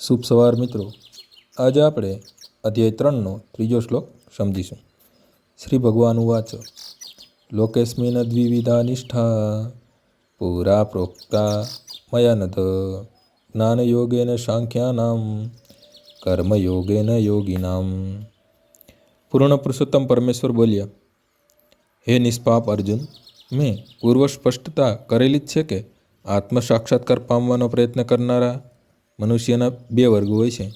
શુભ સવાર મિત્રો. આજે આપણે અધ્યાય ત્રણનો ત્રીજો શ્લોક સમજીશું. શ્રી ભગવાન વાચ, લોકેસ્મિન દ્વિવિધા નિષ્ઠા, પુરા પ્રોક્તા મયા જ્ઞાન જ્ઞાનયોગેન સાંખ્યાનામ કર્મયોગેન યોગીનામ. પૂર્ણ પુરુષોત્તમ પરમેશ્વર બોલ્યા, હે નિષ્પાપ અર્જુન, મેં પૂર્વ સ્પષ્ટતા કરેલી જ છે કે આત્મ સાક્ષાત્કાર પામવાનો પ્રયત્ન કરનારા મનુષ્યના બે વર્ગો હોય છે.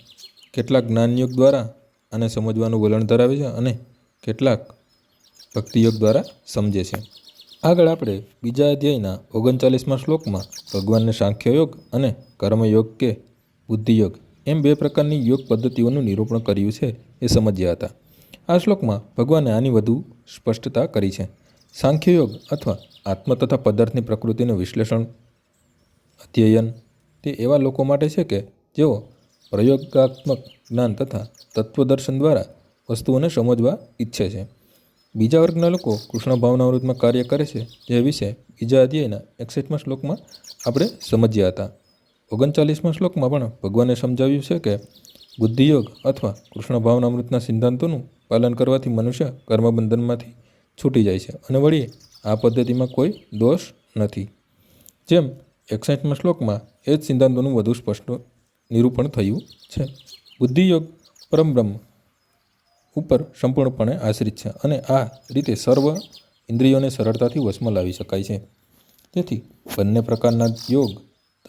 કેટલાક જ્ઞાનયોગ દ્વારા આને સમજવાનું વલણ ધરાવે છે અને કેટલાક ભક્તિયોગ દ્વારા સમજે છે. આગળ આપણે બીજા અધ્યાયના ઓગણચાલીસમાં શ્લોકમાં ભગવાનને સાંખ્યયોગ અને કર્મયોગ કે બુદ્ધિયોગ એમ બે પ્રકારની યોગ પદ્ધતિઓનું નિરૂપણ કર્યું છે એ સમજ્યા હતા. આ શ્લોકમાં ભગવાને આની વધુ સ્પષ્ટતા કરી છે. સાંખ્યયોગ અથવા આત્મ તથા પદાર્થની પ્રકૃતિનું વિશ્લેષણ, અધ્યયન તે એવા લોકો માટે છે કે જેઓ પ્રયોગાત્મક જ્ઞાન તથા તત્વદર્શન દ્વારા વસ્તુઓને સમજવા ઈચ્છે છે. બીજા વર્ગના લોકો કૃષ્ણ ભાવનાવૃતમાં કાર્ય કરે છે જે વિશે બીજા અધ્યાયના એકસઠમાં શ્લોકમાં આપણે સમજ્યા હતા. ઓગણચાલીસમાં શ્લોકમાં પણ ભગવાને સમજાવ્યું છે કે બુદ્ધિયોગ અથવા કૃષ્ણ ભાવનામૃતના સિદ્ધાંતોનું પાલન કરવાથી મનુષ્ય કર્મબંધનમાંથી છૂટી જાય છે અને વળી આ પદ્ધતિમાં કોઈ દોષ નથી. જેમ એકસઠમાં શ્લોકમાં એ જ સિદ્ધાંતોનું વધુ સ્પષ્ટ નિરૂપણ થયું છે. બુદ્ધિયોગ પરમબ્રહ્મ ઉપર સંપૂર્ણપણે આશ્રિત છે અને આ રીતે સર્વ ઇન્દ્રિયોને સરળતાથી વશમાં લાવી શકાય છે. તેથી બંને પ્રકારના યોગ,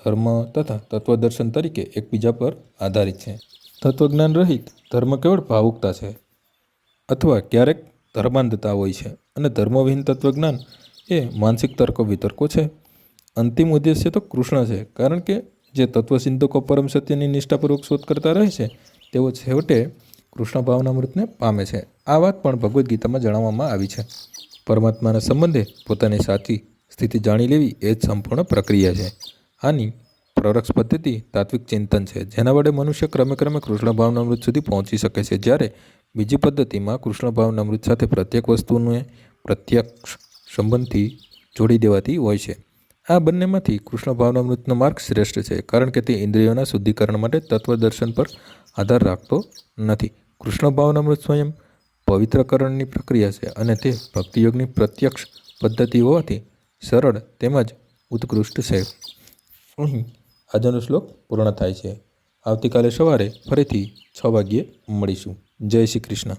ધર્મ તથા તત્વદર્શન તરીકે એકબીજા પર આધારિત છે. તત્વજ્ઞાન રહિત ધર્મ કેવળ ભાવુકતા છે અથવા ક્યારેક ધર્માંધતા હોય છે અને ધર્મવિહીન તત્વજ્ઞાન એ માનસિક તર્ક વિતર્કો છે. અંતિમ ઉદ્દેશ્ય તો કૃષ્ણ છે. કારણ કે જે તત્વચિંતકો પરમ સત્યની નિષ્ઠાપૂર્વક શોધ કરતા રહે છે, તેઓ છેવટે કૃષ્ણ ભાવનામૃતને પામે છે. આ વાત પણ ભગવદ્ ગીતામાં જણાવવામાં આવી છે. પરમાત્માના સંબંધે પોતાની સાચી સ્થિતિ જાણી લેવી એ જ સંપૂર્ણ પ્રક્રિયા છે. આની પ્રરક્ષ પદ્ધતિ તાત્વિક ચિંતન છે. જેના વડે મનુષ્ય ક્રમે ક્રમે કૃષ્ણ ભાવનામૃત સુધી પહોંચી શકે છે. જ્યારે બીજી પદ્ધતિમાં કૃષ્ણ ભાવનામૃત સાથે પ્રત્યેક વસ્તુને પ્રત્યક્ષ સંબંધથી જોડી દેવાતી હોય છે. આ બંનેમાંથી કૃષ્ણ ભાવનામૃતનો માર્ગ શ્રેષ્ઠ છે, કારણ કે તે ઇન્દ્રિયોના શુદ્ધિકરણ માટે તત્વદર્શન પર આધાર રાખતો નથી. કૃષ્ણ ભાવનામૃત સ્વયં પવિત્રકરણની પ્રક્રિયા છે અને તે ભક્તિયોગની પ્રત્યક્ષ પદ્ધતિ હોવાથી સરળ તેમજ ઉત્કૃષ્ટ છે. અહીં આજનો શ્લોક પૂર્ણ થાય છે. આવતીકાલે સવારે ફરીથી છ વાગ્યે મળીશું. જય શ્રી કૃષ્ણ.